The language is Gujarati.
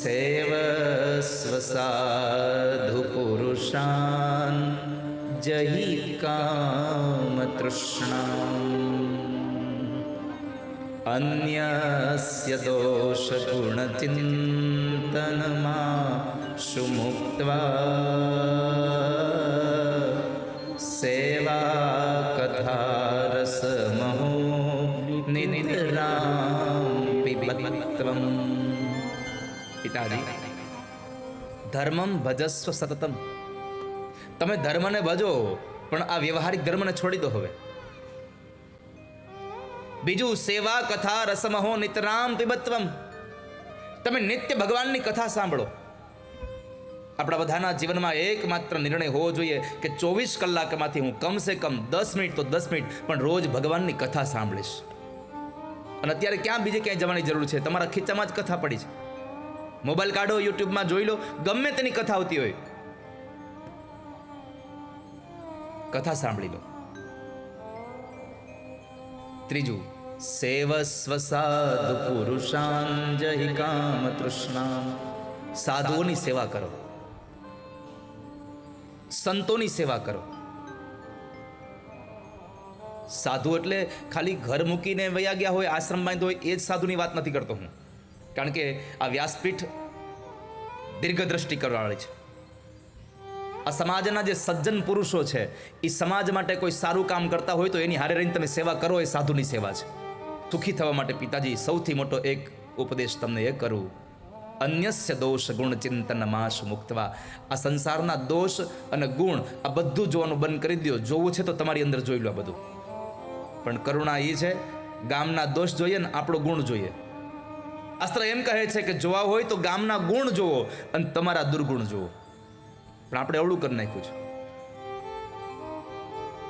સેવસ્વસાધુપુરુષાન જહી કામતૃષ્ણા અન્યસ્ય દોષગુણચિંતનમાં સુમુક્ત્વા સેવા કથા રસમહો નિરામ પિબત્વમ પિતાજી ધર્મમ ભજસ્વ સતતમ. તમે ધર્મને ભજો, પણ આ વ્યવહારિક ધર્મને છોડી દો હવે. બીજું સેવા કથા રસમહો નિતરામ પિબત્વમ. તમે નિત્ય ભગવાનની કથા સાંભળો. આપણા બધાના જીવનમાં એકમાત્ર નિર્ણય હોવો જોઈએ કે ચોવીસ કલાકમાંથી હું કમસે કમ દસ મિનિટ તો દસ મિનિટ, પણ રોજ ભગવાનની કથા સાંભળીશ. અને અત્યારે ક્યાં બીજે ક્યાંય જવાની જરૂર છે? તમારા ખીચામાં જ કથા પડી છે. મોબાઈલ કાઢો, યુટ્યુબમાં જોઈ લો, ગમે તેની કથા આવતી હોય. કથા સાંભળી લો. ત્રીજું સેવસ્વ સાધુ પુરુષાન જહિ કામ તૃષ્ણા સાધુઓની સેવા કરો. સંતોની સેવા કરો. સાધુ એટલે ખાલી ઘર મૂકીને વયા ગયા હોય, આશ્રમ બાંધ્યો હોય, એ જ સાધુની વાત નથી કરતો હું. કારણ કે આ વ્યાસપીઠ દીર્ઘદ્રષ્ટિ કરવાવાળી છે. આ સમાજના જે સજ્જન પુરુષો છે, એ સમાજ માટે કોઈ સારું કામ કરતા હોય તો એની હારે રહીને તમે સેવા કરો, એ સાધુની સેવા છે. સુખી થવા માટે પિતાજી, સૌથી મોટો એક ઉપદેશ તમને એ કરું. અન્યસ્ય દોષ ગુણ ચિંતન માશ મુક્તવા. આ સંસારના દોષ અને ગુણ આ બધું જોવાનું બંધ કરી દો જોવું છે તો તમારી અંદર જોઈ લો બધું. પણ કરુણા એ છે, ગામના દોષ જોઈએ ને આપણો ગુણ જોઈએ. અસ્ત્ર એમ કહે છે કે જોવા હોય તો ગામના ગુણ જોવો અને તમારા દુર્ગુણ જોવો પણ આપણે અવળું કરી નાખ્યું છે.